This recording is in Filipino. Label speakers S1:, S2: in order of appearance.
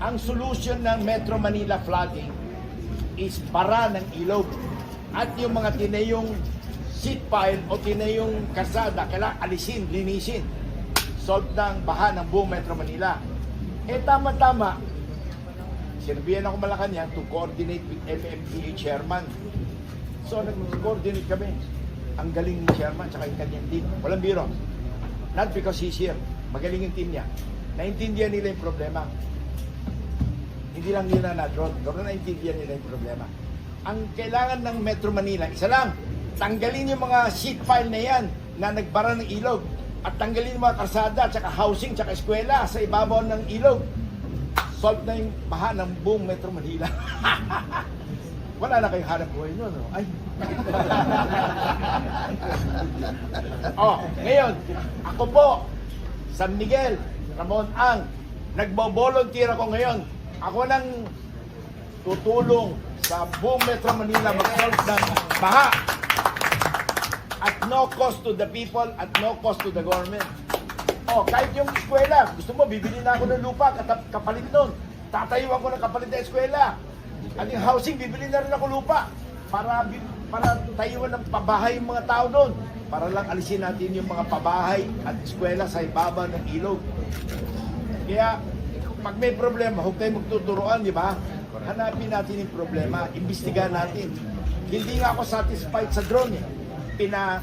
S1: ang solution ng Metro Manila flooding is bara ng ilog. At yung mga tinayong seat pile o tinayong kasada, kailangan alisin, linisin. Solve ng baha ng buong Metro Manila. Eh tama-tama, sinabihan ako Malacanang to coordinate with MMDA chairman. So nag-coordinate kami. Ang galing ni chairman tsaka yung kanyang team. Walang biro. Not because he's here. Magaling yung team niya. Naintindihan nila yung problema. Hindi lang nila na drone. Pero naintindihan nila yung problema. Ang kailangan ng Metro Manila, isa lang, tanggalin yung mga sheet pile na yan na nagbara ng ilog at tanggalin yung mga karsada, tsaka housing, tsaka eskwela sa ibabaw ng ilog. Solve na yung baha ng buong Metro Manila. Wala na kayong hanap buhay nun. No? Ay. oh, ngayon, ako po, San Miguel, Ramon Ang, nagbo-volunteer ako ngayon. Ako nang tutulong sa buong Metro Manila mag-solve ng baha at no cost to the people at no cost to the government. Oh, kahit yung eskwela, gusto mo, bibili na ako ng lupa, kapalit nun. Tatayuan ko ng kapalit na eskwela. At yung housing, bibili na rin ako lupa para para tayuan ng pabahay yung mga tao doon. Para lang alisin natin yung mga pabahay at eskwela sa ibaba ng ilog. Kaya, pag may problema, huwag tayong magtuturoan, di ba? Hanapin natin yung problema, imbestigahan natin. Hindi nga ako satisfied sa drone eh. Pina,